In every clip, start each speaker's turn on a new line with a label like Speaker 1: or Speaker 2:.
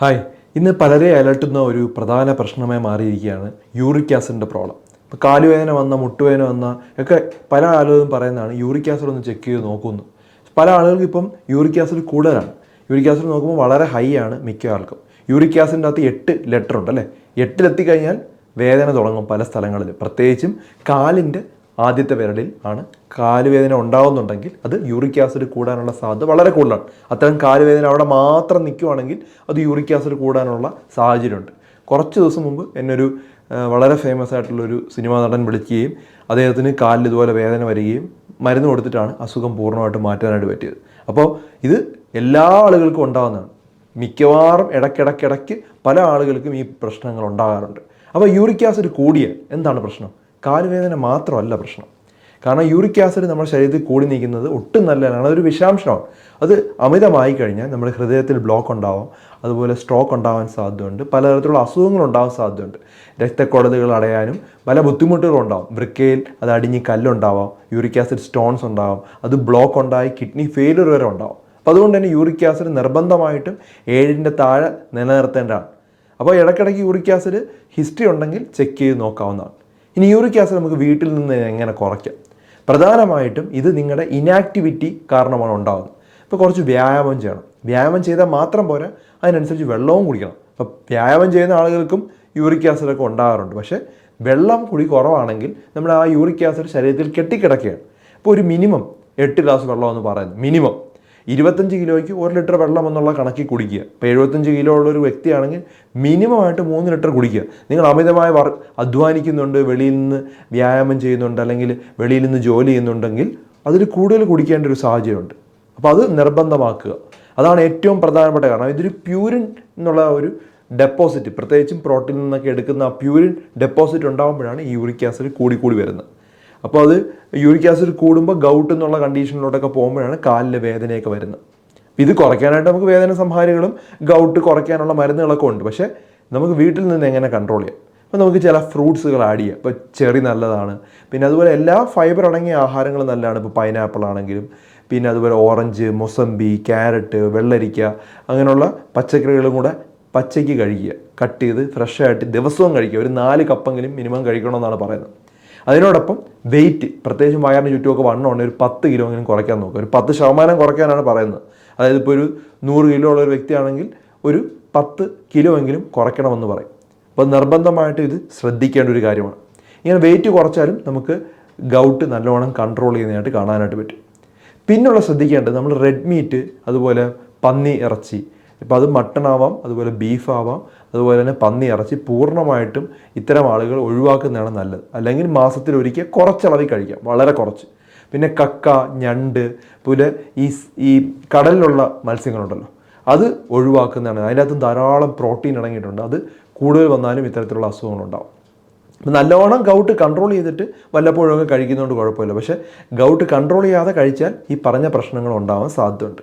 Speaker 1: Hi. ഇന്ന് പലരെ അലട്ടുന്ന ഒരു പ്രധാന പ്രശ്നമായി മാറിയിരിക്കുകയാണ് യൂറിക് ആസിഡിന്റെ പ്രോബ്ലം. ഇപ്പോൾ കാലുവേദന വന്ന മുട്ടുവേദന വന്ന ഒക്കെ പല ആളുകളും പറയുന്നതാണ് യൂറിക് ആസിഡ് ഒന്ന് ചെക്ക് ചെയ്ത് നോക്കുന്നു പല ആളുകൾക്കും ഇപ്പം യൂറിക് ആസിഡ് കൂടുതലാണ്. യൂറിക് ആസിഡ് നോക്കുമ്പോൾ വളരെ ഹൈ ആണ് മിക്ക ആൾക്കും. യൂറിക് ആസിഡിന്റെ അകത്ത് എട്ട് ലെറ്റർ ഉണ്ട് അല്ലേ? എട്ടിലെത്തിക്കഴിഞ്ഞാൽ വേദന തുടങ്ങും പല സ്ഥലങ്ങളിൽ പ്രത്യേകിച്ചും കാലിന്റെ ആദ്യത്തെ വിരലിൽ ആണ് കാലുവേദന ഉണ്ടാവുന്നുണ്ടെങ്കിൽ അത് യൂറിക് ആസിഡ് കൂടാനുള്ള സാധ്യത വളരെ കൂടുതലാണ്. അത്തരം കാലുവേദന അവിടെ മാത്രം നിൽക്കുവാണെങ്കിൽ അത് യൂറിക് ആസിഡ് കൂടാനുള്ള സാഹചര്യമുണ്ട്. കുറച്ച് ദിവസം മുമ്പ് എന്നൊരു വളരെ ഫേമസ് ആയിട്ടുള്ളൊരു സിനിമാ നടൻ വിളിക്കുകയും അദ്ദേഹത്തിന് കാലിൽ ഇതുപോലെ വേദന വരികയും മരുന്ന് കൊടുത്തിട്ടാണ് അസുഖം പൂർണമായിട്ട് മാറ്റാനായിട്ട് പറ്റിയത്. അപ്പോൾ ഇത് എല്ലാ ആളുകൾക്കും ഉണ്ടാകുന്നതാണ് മിക്കവാറും ഇടയ്ക്കിടയ്ക്കിടയ്ക്ക് പല ആളുകൾക്കും ഈ പ്രശ്നങ്ങൾ ഉണ്ടാകാറുണ്ട്. അപ്പോൾ യൂറിക് ആസിഡ് കൂടിയാൽ എന്താണ് പ്രശ്നം? കാലുവേദന മാത്രമല്ല പ്രശ്നം. കാരണം യൂറിക് ആസിഡ് നമ്മുടെ ശരീരത്തിൽ കൂടി നിൽക്കുന്നത് ഒട്ടും നല്ലതാണ് അതൊരു വിഷാംശമാണ്. അത് അമിതമായി കഴിഞ്ഞാൽ നമ്മുടെ ഹൃദയത്തിൽ ബ്ലോക്ക് ഉണ്ടാവാം. അതുപോലെ സ്ട്രോക്ക് ഉണ്ടാവാൻ സാധ്യതയുണ്ട്. പലതരത്തിലുള്ള അസുഖങ്ങൾ ഉണ്ടാവാൻ സാധ്യതയുണ്ട്. രക്തക്കുഴലുകൾ അടയാനും പല ബുദ്ധിമുട്ടുകളും ഉണ്ടാവും. വൃക്കയിൽ അത് അടിഞ്ഞ് കല്ലുണ്ടാവാം. യൂറിക് ആസിഡ് സ്റ്റോൺസ് ഉണ്ടാവാം. അത് ബ്ലോക്ക് ഉണ്ടായി കിഡ്നി ഫെയിലിയർ വരെ ഉണ്ടാവും. അപ്പോൾ അതുകൊണ്ട് തന്നെ യൂറിക് ആസിഡ് നിർബന്ധമായിട്ടും ഏഴിന്റെ താഴെ നിലനിർത്തേണ്ടതാണ്. അപ്പോൾ ഇടയ്ക്കിടയ്ക്ക് യൂറിക് ആസിഡ് ഹിസ്റ്ററി ഉണ്ടെങ്കിൽ ചെക്ക് ചെയ്ത് നോക്കാവുന്നതാണ്. ഇനി യൂറിക് ആസിഡ് നമുക്ക് വീട്ടിൽ നിന്ന് എങ്ങനെ കുറയ്ക്കാം? പ്രധാനമായിട്ടും ഇത് നിങ്ങളുടെ ഇനാക്ടിവിറ്റി കാരണമാണ് ഉണ്ടാകുന്നത് ഇപ്പോൾ കുറച്ച് വ്യായാമം ചെയ്യണം. വ്യായാമം ചെയ്താൽ മാത്രം പോരാ അതിനനുസരിച്ച് വെള്ളവും കുടിക്കണം. അപ്പോൾ വ്യായാമം ചെയ്യുന്ന ആളുകൾക്കും യൂറിക് ആസിഡൊക്കെ ഉണ്ടാകാറുണ്ട്. പക്ഷേ വെള്ളം കുടി കുറവാണെങ്കിൽ നമ്മുടെ ആ യൂറിക് ആസിഡ് ശരീരത്തിൽ കെട്ടിക്കിടക്കുകയാണ്. അപ്പോൾ ഒരു മിനിമം എട്ട് ഗ്ലാസ് വെള്ളമെന്ന് പറയുന്നത് മിനിമം ഇരുപത്തഞ്ച് കിലോയ്ക്ക് ഒരു ലിറ്റർ വെള്ളം എന്നുള്ള കണക്കി കുടിക്കുക. ഇപ്പോൾ എഴുപത്തഞ്ച് കിലോ ഉള്ള ഒരു വ്യക്തിയാണെങ്കിൽ മിനിമമായിട്ട് മൂന്ന് ലിറ്റർ കുടിക്കുക. നിങ്ങൾ അമിതമായി വർ അധ്വാനിക്കുന്നുണ്ട് വെളിയിൽ നിന്ന് വ്യായാമം ചെയ്യുന്നുണ്ട് അല്ലെങ്കിൽ വെളിയിൽ നിന്ന് ജോലി ചെയ്യുന്നുണ്ടെങ്കിൽ അതിൽ കൂടുതൽ കുടിക്കേണ്ട ഒരു സാഹചര്യമുണ്ട്. അപ്പോൾ അത് നിർബന്ധമാക്കുക. അതാണ് ഏറ്റവും പ്രധാനപ്പെട്ട കാരണം. ഇതൊരു പ്യൂരിൻ എന്നുള്ള ഒരു ഡെപ്പോസിറ്റ് പ്രത്യേകിച്ചും പ്രോട്ടീനിൽ നിന്നൊക്കെ എടുക്കുന്ന ആ പ്യൂരിൻ ഡെപ്പോസിറ്റ് ഉണ്ടാകുമ്പോഴാണ് ഈ യൂറിക് ആസിഡ് കൂടി കൂടി വരുന്നത്. അപ്പോൾ അത് യൂറിക് ആസിഡ് കൂടുമ്പോൾ ഗൗട്ട് എന്നുള്ള കണ്ടീഷനിലോട്ടൊക്കെ പോകുമ്പോഴാണ് കാലിലെ വേദനയൊക്കെ വരുന്നത്. ഇത് കുറയ്ക്കാനായിട്ട് നമുക്ക് വേദന സംഹാരികളും ഗൗട്ട് കുറയ്ക്കാനുള്ള മരുന്നുകളൊക്കെ ഉണ്ട്. പക്ഷേ നമുക്ക് വീട്ടിൽ നിന്ന് എങ്ങനെ കൺട്രോൾ ചെയ്യാം? അപ്പോൾ നമുക്ക് ചില ഫ്രൂട്ട്സുകൾ ആഡ് ചെയ്യാം. ഇപ്പോൾ ചെറി നല്ലതാണ്. പിന്നെ അതുപോലെ എല്ലാ ഫൈബർ അടങ്ങിയ ആഹാരങ്ങളും നല്ലതാണ്. ഇപ്പോൾ പൈനാപ്പിൾ ആണെങ്കിലും പിന്നെ അതുപോലെ ഓറഞ്ച് മൊസമ്പി ക്യാരറ്റ് വെള്ളരിക്ക അങ്ങനെയുള്ള പച്ചക്കറികളും കൂടെ പച്ചയ്ക്ക് കഴിക്കുക. കട്ട് ചെയ്ത് ഫ്രഷായിട്ട് ദിവസവും കഴിക്കുക. ഒരു നാല് കപ്പെങ്കിലും മിനിമം കഴിക്കണമെന്നാണ് പറയുന്നത്. അതിനോടൊപ്പം വെയിറ്റ് പ്രത്യേകിച്ചും വയറിന് ചുറ്റുമൊക്കെ വണ്ണം ഉണ്ടെങ്കിൽ ഒരു പത്ത് കിലോ എങ്കിലും കുറയ്ക്കാൻ നോക്കുക. ഒരു പത്ത് ശതമാനം കുറയ്ക്കാനാണ് പറയുന്നത്. അതായത് ഇപ്പോൾ ഒരു നൂറ് കിലോ ഉള്ള ഒരു വ്യക്തിയാണെങ്കിൽ ഒരു പത്ത് കിലോ എങ്കിലും കുറയ്ക്കണമെന്ന് പറയും. അപ്പോൾ നിർബന്ധമായിട്ട് ഇത് ശ്രദ്ധിക്കേണ്ട ഒരു കാര്യമാണ്. ഇങ്ങനെ വെയിറ്റ് കുറച്ചാലും നമുക്ക് ഗൗട്ട് നല്ലോണം കൺട്രോൾ ചെയ്യുന്നതായിട്ട് കാണാനായിട്ട് പറ്റും. പിന്നുള്ള ശ്രദ്ധിക്കേണ്ടത് നമ്മൾ റെഡ് മീറ്റ് അതുപോലെ പന്നി ഇറച്ചി ഇപ്പോൾ അത് മട്ടൺ ആവാം അതുപോലെ ബീഫ് ആവാം അതുപോലെ തന്നെ പന്നി ഇറച്ചി പൂർണമായിട്ടും ഇത്തരം ആളുകൾ ഒഴിവാക്കുന്നതാണ് നല്ലത്. അല്ലെങ്കിൽ മാസത്തിൽ ഒരിക്കൽ കുറച്ചളവിൽ കഴിക്കാം വളരെ കുറച്ച്. പിന്നെ കക്ക ഞണ്ട് പോലെ ഈ ഈ കടലിലുള്ള മത്സ്യങ്ങളുണ്ടല്ലോ അത് ഒഴിവാക്കുന്നതാണ്. അതിന്റെ അകത്ത് ധാരാളം പ്രോട്ടീൻ അടങ്ങിയിട്ടുണ്ട്. അത് കൂടുതൽ വന്നാലും ഇത്തരത്തിലുള്ള അസുഖങ്ങളുണ്ടാവും അപ്പം നല്ലവണ്ണം ഗൗട്ട് കൺട്രോൾ ചെയ്തിട്ട് വല്ലപ്പോഴൊക്കെ കഴിക്കുന്നതുകൊണ്ട് കുഴപ്പമില്ല. പക്ഷേ ഗൗട്ട് കൺട്രോൾ ചെയ്യാതെ കഴിച്ചാൽ ഈ പറഞ്ഞ പ്രശ്നങ്ങൾ ഉണ്ടാവാൻ സാധ്യതയുണ്ട്.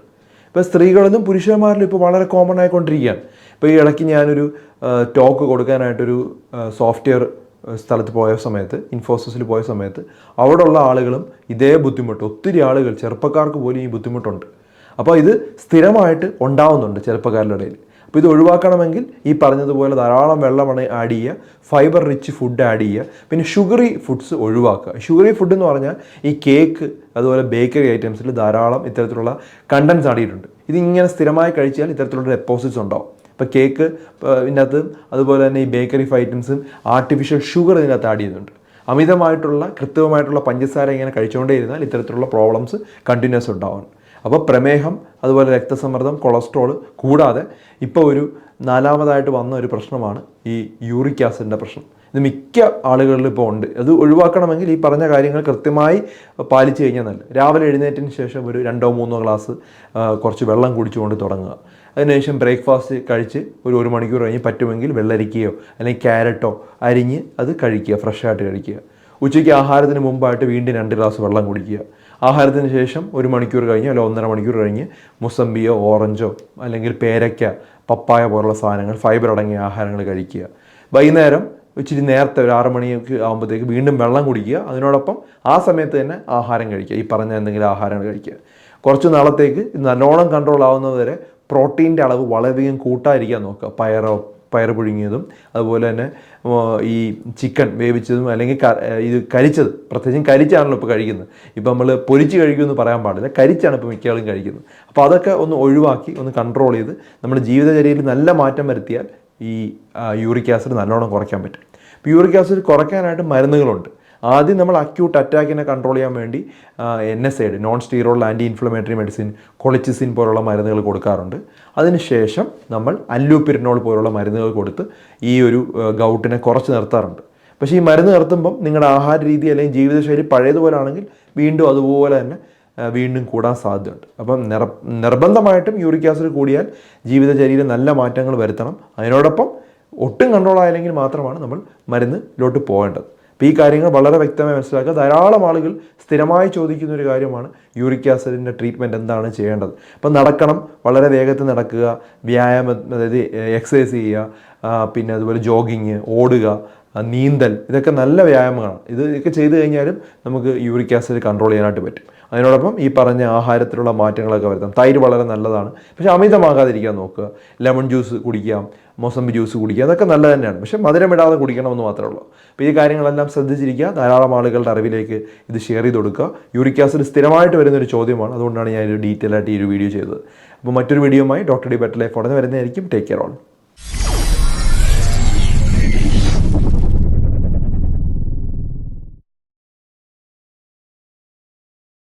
Speaker 1: ഇപ്പോൾ സ്ത്രീകളിലും പുരുഷന്മാരിലും ഇപ്പോൾ വളരെ കോമൺ ആയിക്കൊണ്ടിരിക്കുകയാണ്. ഇപ്പോൾ ഈ ഇടയ്ക്ക് ഞാനൊരു ടോക്ക് കൊടുക്കാനായിട്ടൊരു സോഫ്റ്റ്വെയർ സ്ഥലത്ത് പോയ സമയത്ത് ഇൻഫോസിസിൽ പോയ സമയത്ത് അവിടെയുള്ള ആളുകളും ഇതേ ബുദ്ധിമുട്ട് ഒത്തിരി ആളുകൾ ചെറുപ്പക്കാർക്ക് പോലും ഈ ബുദ്ധിമുട്ടുണ്ട്. അപ്പോൾ ഇത് സ്ഥിരമായിട്ട് ഉണ്ടാവുന്നുണ്ട് ചെറുപ്പക്കാരുടെ ഇടയിൽ. അപ്പോൾ ഇത് ഒഴിവാക്കണമെങ്കിൽ ഈ പറഞ്ഞതുപോലെ ധാരാളം വെള്ളം ആഡ് ചെയ്യുക. ഫൈബർ റിച്ച് ഫുഡ് ആഡ് ചെയ്യുക. പിന്നെ ഷുഗറി ഫുഡ്സ് ഒഴിവാക്കുക. ഷുഗറി ഫുഡ് എന്ന് പറഞ്ഞാൽ ഈ കേക്ക് അതുപോലെ ബേക്കറി ഐറ്റംസിൽ ധാരാളം ഇത്തരത്തിലുള്ള കണ്ടൻസ് ആടിയിട്ടുണ്ട്. ഇതിങ്ങനെ സ്ഥിരമായി കഴിച്ചാൽ ഇത്തരത്തിലുള്ള ഡെപ്പോസിറ്റ്സ് ഉണ്ടാവും. ഇപ്പോൾ കേക്ക് ഇതിനകത്ത് അതുപോലെ തന്നെ ഈ ബേക്കറി ഐറ്റംസും ആർട്ടിഫിഷ്യൽ ഷുഗർ ഇതിനകത്ത് ആഡ് ചെയ്യുന്നുണ്ട്. അമിതമായിട്ടുള്ള കൃത്യമായിട്ടുള്ള പഞ്ചസാര ഇങ്ങനെ കഴിച്ചുകൊണ്ടേ ഇരുന്നാൽ ഇത്തരത്തിലുള്ള പ്രോബ്ലംസ് കണ്ടിന്യൂസ് ഉണ്ടാവും അപ്പോൾ പ്രമേഹം അതുപോലെ രക്തസമ്മർദ്ദം കൊളസ്ട്രോൾ കൂടാതെ ഇപ്പോൾ ഒരു നാലാമതായിട്ട് വന്ന ഒരു പ്രശ്നമാണ് ഈ യൂറിക് ആസിഡിന്റെ പ്രശ്നം. ഇത് മിക്ക ആളുകളിലും ഇപ്പോൾ ഉണ്ട്. അത് ഒഴിവാക്കണമെങ്കിൽ ഈ പറഞ്ഞ കാര്യങ്ങൾ കൃത്യമായി പാലിച്ചു കഴിഞ്ഞാൽ നല്ല രാവിലെ എഴുന്നേറ്റതിന് ശേഷം ഒരു രണ്ടോ മൂന്നോ ഗ്ലാസ് കുറച്ച് വെള്ളം കുടിച്ചുകൊണ്ട് തുടങ്ങുക. അതിനുശേഷം ബ്രേക്ക്ഫാസ്റ്റ് കഴിച്ച് ഒരു ഒരു മണിക്കൂർ കഴിഞ്ഞ് പറ്റുമെങ്കിൽ വെള്ളരിക്കയോ അല്ലെങ്കിൽ ക്യാരറ്റോ അരിഞ്ഞ് അത് കഴിക്കുക ഫ്രഷായിട്ട് കഴിക്കുക. ഉച്ചയ്ക്ക് ആഹാരത്തിന് മുമ്പായിട്ട് വീണ്ടും രണ്ട് ഗ്ലാസ് വെള്ളം കുടിക്കുക. ആഹാരത്തിന് ശേഷം ഒരു മണിക്കൂർ കഴിഞ്ഞ് അല്ലെങ്കിൽ ഒന്നര മണിക്കൂർ കഴിഞ്ഞ് മുസമ്പിയോ ഓറഞ്ചോ അല്ലെങ്കിൽ പേരയ്ക്ക പപ്പായ പോലുള്ള സാധനങ്ങൾ ഫൈബർ അടങ്ങിയ ആഹാരങ്ങൾ കഴിക്കുക. വൈകുന്നേരം ഇച്ചിരി നേരത്തെ ഒരു ആറ് മണിയൊക്കെ ആകുമ്പോഴത്തേക്ക് വീണ്ടും വെള്ളം കുടിക്കുക. അതിനോടൊപ്പം ആ സമയത്ത് തന്നെ ആഹാരം കഴിക്കുക. ഈ പറഞ്ഞ എന്തെങ്കിലും ആഹാരങ്ങൾ കഴിക്കുക. കുറച്ച് നാളത്തേക്ക് നല്ലോണം കൺട്രോൾ ആവുന്നതുവരെ പ്രോട്ടീന്റെ അളവ് വളരെയധികം കൂട്ടാതിരിക്കാൻ നോക്കുക. പയറോ പയർ പുഴുങ്ങിയതും അതുപോലെ തന്നെ ഈ ചിക്കൻ വേവിച്ചതും അല്ലെങ്കിൽ ഇത് കരിച്ചത് പ്രത്യേകിച്ചും കരിച്ചാണല്ലോ ഇപ്പോൾ കഴിക്കുന്നത്. ഇപ്പോൾ നമ്മൾ പൊരിച്ച് കഴിക്കുമെന്ന് പറയാൻ പാടില്ല കരിച്ചാണ് ഇപ്പോൾ മിക്ക ആളും കഴിക്കുന്നത്. അപ്പോൾ അതൊക്കെ ഒന്ന് ഒഴിവാക്കി ഒന്ന് കൺട്രോൾ ചെയ്ത് നമ്മുടെ ജീവിതചര്യയിൽ നല്ല മാറ്റം വരുത്തിയാൽ ഈ യൂറിക് ആസിഡ് നല്ലോണം കുറയ്ക്കാൻ പറ്റും. യൂറിക് ആസിഡ് കുറയ്ക്കാനായിട്ട് മരുന്നുകളുണ്ട്. ആദ്യം നമ്മൾ അക്യൂട്ട് അറ്റാക്കിനെ കൺട്രോൾ ചെയ്യാൻ വേണ്ടി NSAID non steroidal anti inflammatory medicine colchicine പോലുള്ള മരുന്നുകൾ കൊടുക്കാറുണ്ട്. അതിനുശേഷം നമ്മൾ അല്ലൂപിരിനോൾ പോലുള്ള മരുന്നുകൾ കൊടുത്ത് ഈ ഒരു ഗൗട്ടിനെ കുറച്ച് നിർത്താറുണ്ട്. പക്ഷേ ഈ മരുന്ന് നിർത്തുമ്പം നിങ്ങളുടെ ആഹാര രീതി അല്ലെങ്കിൽ ജീവിതശൈലി പഴയതുപോലെ ആണെങ്കിൽ വീണ്ടും അതുപോലെ തന്നെ വീണ്ടും കൂടാൻ സാധ്യതയുണ്ട്. അപ്പം നിർ നിർബന്ധമായിട്ടും യൂറിക് ആസിഡ് കൂടിയാൽ ജീവിതചര്യയിൽ നല്ല മാറ്റങ്ങൾ വരുത്തണം. അതിനോടൊപ്പം ഒട്ടും കൺട്രോൾ ആയില്ലെങ്കിൽ മാത്രമാണ് നമ്മൾ മരുന്നിലോട്ട് പോകേണ്ടത്. അപ്പോൾ ഈ കാര്യങ്ങൾ വളരെ വ്യക്തമായി മനസ്സിലാക്കുക. ധാരാളം ആളുകൾ സ്ഥിരമായി ചോദിക്കുന്ന ഒരു കാര്യമാണ് യൂറിക് ആസിഡിന്റെ ട്രീറ്റ്മെന്റ് എന്താണ് ചെയ്യേണ്ടത്. അപ്പം നടക്കണം വളരെ വേഗത്തിൽ നടക്കുക വ്യായാമം അതായത് എക്സസൈസ് ചെയ്യുക പിന്നെ അതുപോലെ ജോഗിങ് ഓടുക നീന്തൽ ഇതൊക്കെ നല്ല വ്യായാമങ്ങളാണ്. ഇത് ഇതൊക്കെ ചെയ്തു കഴിഞ്ഞാലും നമുക്ക് യൂറിക് ആസിഡ് കൺട്രോൾ ചെയ്യാനായിട്ട് പറ്റും. അതിനോടൊപ്പം ഈ പറഞ്ഞ ആഹാരത്തിലുള്ള മാറ്റങ്ങളൊക്കെ വരുത്താം. തൈര് വളരെ നല്ലതാണ്. പക്ഷേ അമിതമാകാതിരിക്കാൻ നോക്കുക. ലെമൺ ജ്യൂസ് കുടിക്കാം മൊസമ്പി ജ്യൂസ് കുടിക്കുക അതൊക്കെ നല്ലത് തന്നെയാണ്. പക്ഷേ മധുരമിടാതെ കുടിക്കണമെന്ന് മാത്രമേ ഉള്ളൂ. അപ്പോൾ ഈ കാര്യങ്ങളെല്ലാം ശ്രദ്ധിച്ചിരിക്കുക. ധാരാളം ആളുകളുടെ അറിവിലേക്ക് ഇത് ഷെയർ ചെയ്ത് കൊടുക്കുക. യൂറിക് ആസിഡ് സ്ഥിരമായിട്ട് വരുന്നൊരു ചോദ്യമാണ്. അതുകൊണ്ടാണ് ഞാൻ ഒരു ഡീറ്റെയിൽ ആയിട്ട് ഈ ഒരു വീഡിയോ ചെയ്തത്. അപ്പോൾ മറ്റൊരു വീഡിയോയുമായി ഡോക്ടർ ഡി ബെറ്റർ ലൈഫ് ഉടനെ വരുന്നതായിരിക്കും. Take care all